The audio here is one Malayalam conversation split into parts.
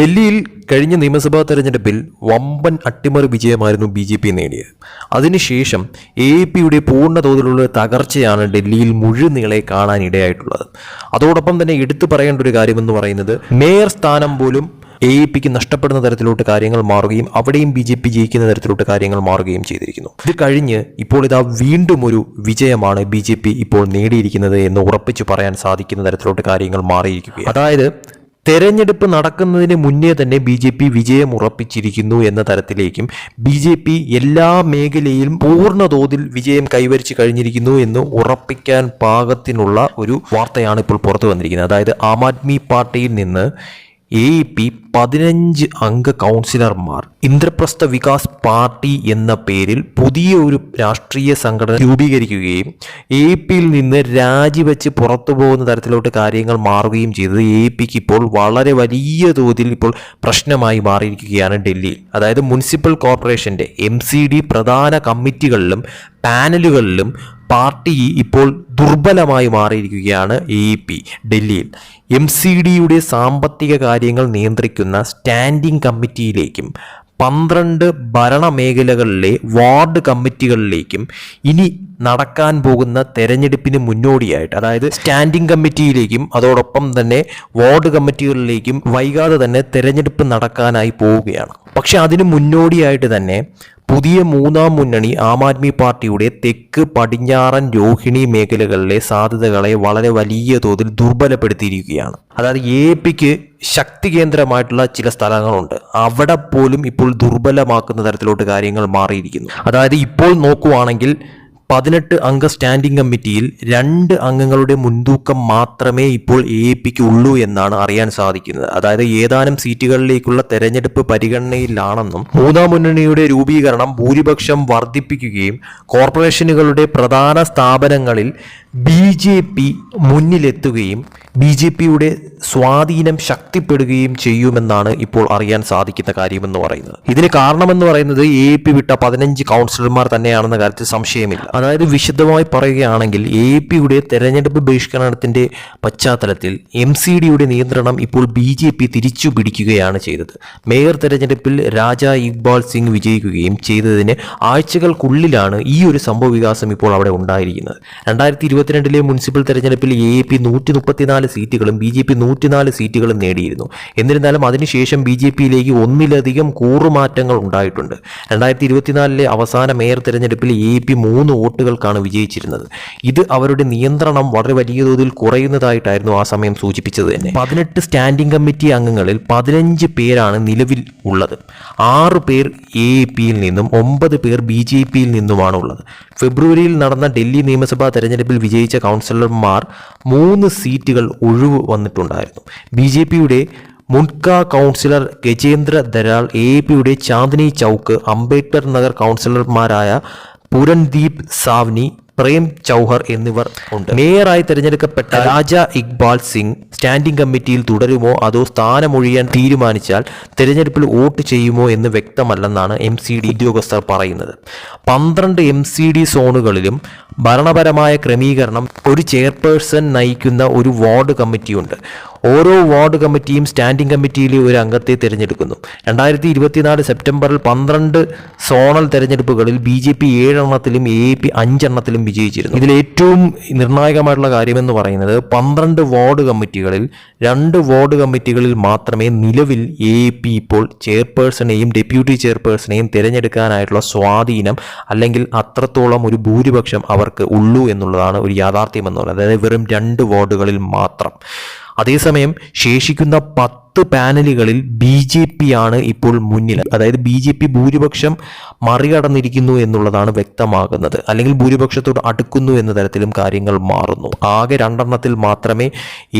ഡൽഹിയിൽ കഴിഞ്ഞ നിയമസഭാ തെരഞ്ഞെടുപ്പിൽ വമ്പൻ അട്ടിമറി വിജയമായിരുന്നു ബി ജെ പി നേടിയത്. അതിനുശേഷം എ പിയുടെ പൂർണ തോതിലുള്ള തകർച്ചയാണ് ഡൽഹിയിൽ മുഴുനീളെ കാണാനിടയായിട്ടുള്ളത്. അതോടൊപ്പം തന്നെ എടുത്തു പറയേണ്ട ഒരു കാര്യമെന്ന് പറയുന്നത് മേയർ സ്ഥാനം പോലും എ പിക്ക് നഷ്ടപ്പെടുന്ന തരത്തിലോട്ട് കാര്യങ്ങൾ മാറുകയും അവിടെയും ബി ജെ പി ജയിക്കുന്ന തരത്തിലോട്ട് കാര്യങ്ങൾ മാറുകയും ചെയ്തിരിക്കുന്നു. ഇത് കഴിഞ്ഞ് ഇപ്പോൾ ഇതാ വീണ്ടും ഒരു വിജയമാണ് ബി ജെ പി ഇപ്പോൾ നേടിയിരിക്കുന്നത് എന്ന് ഉറപ്പിച്ചു പറയാൻ സാധിക്കുന്ന തരത്തിലോട്ട് കാര്യങ്ങൾ മാറിയിരിക്കുകയാണ്. അതായത് തെരഞ്ഞെടുപ്പ് നടക്കുന്നതിന് മുന്നേ തന്നെ ബി ജെ പി വിജയം ഉറപ്പിച്ചിരിക്കുന്നു എന്ന തരത്തിലേക്കും ബി ജെ പി എല്ലാ മേഖലയിലും പൂർണ തോതിൽ വിജയം കൈവരിച്ചു കഴിഞ്ഞിരിക്കുന്നു എന്ന് ഉറപ്പിക്കാൻ പാകത്തിനുള്ള ഒരു വാർത്തയാണ് ഇപ്പോൾ പുറത്തു വന്നിരിക്കുന്നത്. അതായത് ആം ആദ്മി പാർട്ടിയിൽ നിന്ന് എ പി പതിനഞ്ച് അംഗ കൗൺസിലർമാർ ഇന്ദ്രപ്രസ്ഥ വികാസ് പാർട്ടി എന്ന പേരിൽ പുതിയ ഒരു രാഷ്ട്രീയ സംഘടന രൂപീകരിക്കുകയും എ പിയിൽ നിന്ന് രാജിവെച്ച് പുറത്തു പോകുന്ന തരത്തിലോട്ട് കാര്യങ്ങൾ മാറുകയും ചെയ്തത് എ പിക്ക് ഇപ്പോൾ വളരെ വലിയ തോതിൽ ഇപ്പോൾ പ്രശ്നമായി മാറിയിരിക്കുകയാണ് ഡൽഹിയിൽ അതായത് മുനിസിപ്പൽ കോർപ്പറേഷന്റെ എം പ്രധാന കമ്മിറ്റികളിലും പാനലുകളിലും പാർട്ടി ഇപ്പോൾ ദുർബലമായി മാറിയിരിക്കുകയാണ് എ പി. ഡൽഹിയിൽ. എം സി ഡിയുടെ സാമ്പത്തിക കാര്യങ്ങൾ നിയന്ത്രിക്കുന്ന സ്റ്റാൻഡിംഗ് കമ്മിറ്റിയിലേക്കും പന്ത്രണ്ട് ഭരണമേഖലകളിലെ വാർഡ് കമ്മിറ്റികളിലേക്കും ഇനി നടക്കാൻ പോകുന്ന തെരഞ്ഞെടുപ്പിന് മുന്നോടിയായിട്ട് അതായത് സ്റ്റാൻഡിംഗ് കമ്മിറ്റിയിലേക്കും അതോടൊപ്പം തന്നെ വാർഡ് കമ്മിറ്റികളിലേക്കും വൈകാതെ തന്നെ തെരഞ്ഞെടുപ്പ് നടക്കാനായി പോവുകയാണ്. പക്ഷെ അതിന് മുന്നോടിയായിട്ട് തന്നെ പുതിയ മൂന്നാം മുന്നണി ആം ആദ്മി പാർട്ടിയുടെ തെക്ക് പടിഞ്ഞാറൻ രോഹിണി മേഖലകളിലെ സാധ്യതകളെ വളരെ വലിയ തോതിൽ ദുർബലപ്പെടുത്തിയിരിക്കുകയാണ്. അതായത് എ പിക്ക് ശക്തി കേന്ദ്രമായിട്ടുള്ള ചില സ്ഥലങ്ങളുണ്ട്. അവിടെ പോലും ഇപ്പോൾ ദുർബലമാക്കുന്ന തരത്തിലോട്ട് കാര്യങ്ങൾ മാറിയിരിക്കുന്നു. അതായത് ഇപ്പോൾ നോക്കുവാണെങ്കിൽ പതിനെട്ട് അംഗ സ്റ്റാൻഡിംഗ് കമ്മിറ്റിയിൽ രണ്ട് അംഗങ്ങളുടെ മുൻതൂക്കം മാത്രമേ ഇപ്പോൾ എ പിക്ക് ഉള്ളൂ എന്നാണ് അറിയാൻ സാധിക്കുന്നത്. അതായത് ഏതാനും സീറ്റുകളിലേക്കുള്ള തെരഞ്ഞെടുപ്പ് പരിഗണനയിലാണെന്നും മൂന്നാം മുന്നണിയുടെ രൂപീകരണം ഭൂരിപക്ഷം വർദ്ധിപ്പിക്കുകയും കോർപ്പറേഷനുകളുടെ പ്രധാന സ്ഥാപനങ്ങളിൽ ബി ജെ പി മുന്നിലെത്തുകയും ബി ജെ പിയുടെ സ്വാധീനം ശക്തിപ്പെടുകയും ചെയ്യുമെന്നാണ് ഇപ്പോൾ അറിയാൻ സാധിക്കുന്ന കാര്യമെന്ന് പറയുന്നത്. ഇതിന് കാരണമെന്ന് പറയുന്നത് എ പി വിട്ട പതിനഞ്ച് കൗൺസിലർമാർ തന്നെയാണെന്ന കാര്യത്തിൽ സംശയമില്ല. അതായത് വിശദമായി പറയുകയാണെങ്കിൽ എ പിയുടെ തെരഞ്ഞെടുപ്പ് ബഹിഷ്കരണത്തിന്റെ പശ്ചാത്തലത്തിൽ എം സി ഡിയുടെ നിയന്ത്രണം ഇപ്പോൾ ബി ജെ പി തിരിച്ചു പിടിക്കുകയാണ് ചെയ്തത്. മേയർ തെരഞ്ഞെടുപ്പിൽ രാജ ഇക്ബാൽ സിംഗ് വിജയിക്കുകയും ചെയ്തതിന് ആഴ്ചകൾക്കുള്ളിലാണ് ഈ ഒരു സംഭവ വികാസം ഇപ്പോൾ അവിടെ ഉണ്ടായിരിക്കുന്നത്. രണ്ടായിരത്തി ഇരുപത്തിരണ്ടിലെ മുനിസിപ്പൽ തെരഞ്ഞെടുപ്പിൽ എ പി നൂറ്റി മുപ്പത്തിനാല് സീറ്റുകളും ബി ജെ പി നൂറ്റിനാല് സീറ്റുകളും നേടിയിരുന്നു. എന്നിരുന്നാലും അതിനുശേഷം ബി ജെ പിയിലേക്ക് ഒന്നിലധികം കൂറുമാറ്റങ്ങൾ ഉണ്ടായിട്ടുണ്ട്. രണ്ടായിരത്തി ഇരുപത്തിനാലിലെ അവസാന മേയർ തെരഞ്ഞെടുപ്പിൽ എ പി മൂന്ന് വോട്ടുകൾക്കാണ് വിജയിച്ചിരുന്നത്. ഇത് അവരുടെ നിയന്ത്രണം വളരെ വലിയ തോതിൽ കുറയുന്നതായിട്ടായിരുന്നു ആ സമയം സൂചിപ്പിച്ചത് തന്നെ. പതിനെട്ട് സ്റ്റാൻഡിംഗ് കമ്മിറ്റി അംഗങ്ങളിൽ പതിനഞ്ച് പേരാണ് നിലവിൽ ഉള്ളത്. ആറ് പേർ എ പിയിൽ നിന്നും ഒമ്പത് പേർ ബി ജെ പിയിൽ നിന്നുമാണ് ഉള്ളത് ഫെബ്രുവരിയിൽ നടന്ന ഡൽഹി നിയമസഭാ തെരഞ്ഞെടുപ്പിൽ വിജയിച്ച കൗൺസിലർമാർ മൂന്ന് സീറ്റുകൾ ഒഴിവ് വന്നിട്ടുണ്ടായിരുന്നു. ബി ജെ പിയുടെ മുൻക കൗൺസിലർ ഗജേന്ദ്ര ദരാൾ എ പിയുടെ ചാന്ദിനി ചൗക്ക് അംബേദ്കർ നഗർ കൗൺസിലർമാരായ പുരൺദീപ് സാവ്നി പ്രേം ചൗഹർ എന്നിവർ ഉണ്ട്. മേയറായി തിരഞ്ഞെടുക്കപ്പെട്ട രാജ ഇക്ബാൽ സിംഗ് സ്റ്റാൻഡിംഗ് കമ്മിറ്റിയിൽ തുടരുമോ അതോ സ്ഥാനമൊഴിയാൻ തീരുമാനിച്ചാൽ തിരഞ്ഞെടുപ്പിൽ വോട്ട് ചെയ്യുമോ എന്ന് വ്യക്തമല്ലെന്നാണ് എം സി ഡി ഉദ്യോഗസ്ഥർ പറയുന്നത്. പന്ത്രണ്ട് എം സി ഡി സോണുകളിലും ഭരണപരമായ ക്രമീകരണം ഒരു ചെയർപേഴ്സൺ നയിക്കുന്ന ഒരു വാർഡ് കമ്മിറ്റിയുണ്ട്. ഓരോ വാർഡ് കമ്മിറ്റിയും സ്റ്റാൻഡിംഗ് കമ്മിറ്റിയിലെ ഒരു അംഗത്തെ തിരഞ്ഞെടുക്കുന്നു. രണ്ടായിരത്തി ഇരുപത്തിനാല് സെപ്റ്റംബറിൽ പന്ത്രണ്ട് സോണൽ തെരഞ്ഞെടുപ്പുകളിൽ ബി ജെ പി ഏഴെണ്ണത്തിലും എ പി അഞ്ചെണ്ണത്തിലും വിജയിച്ചിരുന്നു. ഇതിൽ ഏറ്റവും നിർണായകമായിട്ടുള്ള കാര്യമെന്ന് പറയുന്നത് പന്ത്രണ്ട് വാർഡ് കമ്മിറ്റികളിൽ രണ്ട് വാർഡ് കമ്മിറ്റികളിൽ മാത്രമേ നിലവിൽ എ പി ഇപ്പോൾ ചെയർപേഴ്സണെയും ഡെപ്യൂട്ടി ചെയർപേഴ്സണെയും തിരഞ്ഞെടുക്കാനായിട്ടുള്ള സ്വാധീനം അല്ലെങ്കിൽ അത്രത്തോളം ഒരു ഭൂരിപക്ഷം അവർക്ക് ഉള്ളൂ എന്നുള്ളതാണ് ഒരു യാഥാർത്ഥ്യം എന്ന് പറയുന്നത്. അതായത് വെറും രണ്ട് വാർഡുകളിൽ മാത്രം. അതേസമയം ശേഷിക്കുന്ന പത്ത് പാനലുകളിൽ ബി ജെ പി ആണ് ഇപ്പോൾ മുന്നിൽ. അതായത് ബി ജെ പി ഭൂരിപക്ഷം മറികടന്നിരിക്കുന്നു എന്നുള്ളതാണ് വ്യക്തമാകുന്നത്. അല്ലെങ്കിൽ ഭൂരിപക്ഷത്തോട് അടുക്കുന്നു എന്ന തരത്തിലും കാര്യങ്ങൾ മാറുന്നു. ആകെ രണ്ടെണ്ണത്തിൽ മാത്രമേ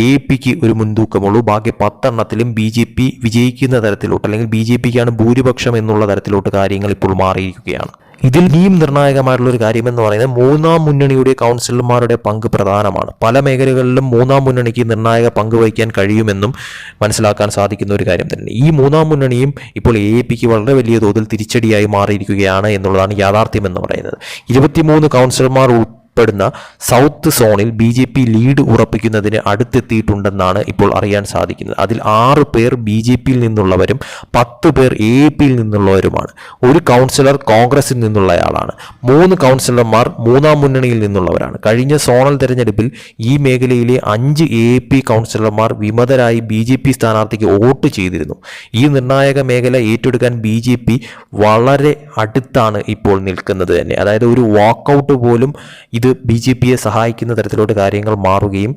എ പിക്ക് ഒരു മുൻതൂക്കമുള്ളൂ. ബാക്കി പത്തെണ്ണത്തിലും ബി ജെ പി വിജയിക്കുന്ന തരത്തിലോട്ട് അല്ലെങ്കിൽ ബി ജെ പിക്കാണ് ഭൂരിപക്ഷം എന്നുള്ള തരത്തിലോട്ട് കാര്യങ്ങൾ ഇപ്പോൾ മാറിയിരിക്കുകയാണ്. ഇതിൽ ഇനിയും നിർണായകമായിട്ടുള്ള ഒരു കാര്യമെന്ന് പറയുന്നത് മൂന്നാം മുന്നണിയുടെ കൗൺസിലർമാരുടെ പങ്ക് പ്രധാനമാണ്. പല മേഖലകളിലും മൂന്നാം മുന്നണിക്ക് നിർണായക പങ്ക് വഹിക്കാൻ കഴിയുമെന്നും മനസ്സിലാക്കാൻ സാധിക്കുന്ന ഒരു കാര്യം തന്നെ ഈ മൂന്നാം മുന്നണിയും ഇപ്പോൾ എ പിക്ക് വളരെ വലിയ തോതിൽ തിരിച്ചടിയായി മാറിയിരിക്കുകയാണ് എന്നുള്ളതാണ് യാഥാർത്ഥ്യം എന്ന് പറയുന്നത്. ഇരുപത്തിമൂന്ന് കൗൺസിലർമാർ ഉൾ പെടുന്ന സൗത്ത് സോണിൽ ബി ജെ പി ലീഡ് ഉറപ്പിക്കുന്നതിന് അടുത്തെത്തിയിട്ടുണ്ടെന്നാണ് ഇപ്പോൾ അറിയാൻ സാധിക്കുന്നത്. അതിൽ ആറ് പേർ ബി ജെ പിയിൽ നിന്നുള്ളവരും പത്ത് പേർ എ പിയിൽ നിന്നുള്ളവരുമാണ്. ഒരു കൗൺസിലർ കോൺഗ്രസിൽ നിന്നുള്ളയാളാണ്. മൂന്ന് കൗൺസിലർമാർ മൂന്നാം മുന്നണിയിൽ നിന്നുള്ളവരാണ്. കഴിഞ്ഞ സോണൽ തെരഞ്ഞെടുപ്പിൽ ഈ മേഖലയിലെ അഞ്ച് എ പി കൗൺസിലർമാർ വിമതരായി ബി ജെ പി സ്ഥാനാർത്ഥിക്ക് വോട്ട് ചെയ്തിരുന്നു. ഈ നിർണായക മേഖല ഏറ്റെടുക്കാൻ ബി ജെ പി വളരെ അടുത്താണ് ഇപ്പോൾ നിൽക്കുന്നത് തന്നെ. അതായത് ഒരു വാക്കൗട്ട് പോലും ഇത് ബി ജെ പിയെ സഹായിക്കുന്ന തരത്തിലോട്ട് കാര്യങ്ങൾ മാറുകയും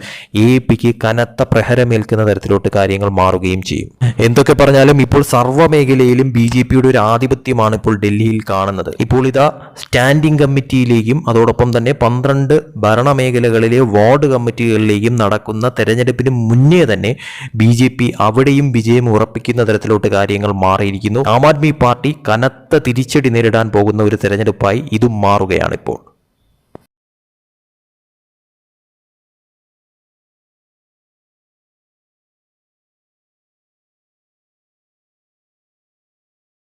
എ പിക്ക് കനത്ത പ്രഹരമേൽക്കുന്ന തരത്തിലോട്ട് കാര്യങ്ങൾ മാറുകയും ചെയ്യും. എന്തൊക്കെ പറഞ്ഞാലും ഇപ്പോൾ സർവ മേഖലയിലും ബി ജെ പിയുടെ ഒരു ആധിപത്യമാണ് ഇപ്പോൾ ഡൽഹിയിൽ കാണുന്നത്. ഇപ്പോൾ ഇതാ സ്റ്റാൻഡിംഗ് കമ്മിറ്റിയിലേക്കും അതോടൊപ്പം തന്നെ പന്ത്രണ്ട് ഭരണമേഖലകളിലെ വാർഡ് കമ്മിറ്റികളിലേക്കും നടക്കുന്ന തെരഞ്ഞെടുപ്പിന് മുന്നേ തന്നെ ബി ജെ പി അവിടെയും വിജയം ഉറപ്പിക്കുന്ന തരത്തിലോട്ട് കാര്യങ്ങൾ മാറിയിരിക്കുന്നു. ആം ആദ്മി പാർട്ടി കനത്ത തിരിച്ചടി നേരിടാൻ പോകുന്ന ഒരു തെരഞ്ഞെടുപ്പായി ഇതും മാറുകയാണ് ഇപ്പോൾ.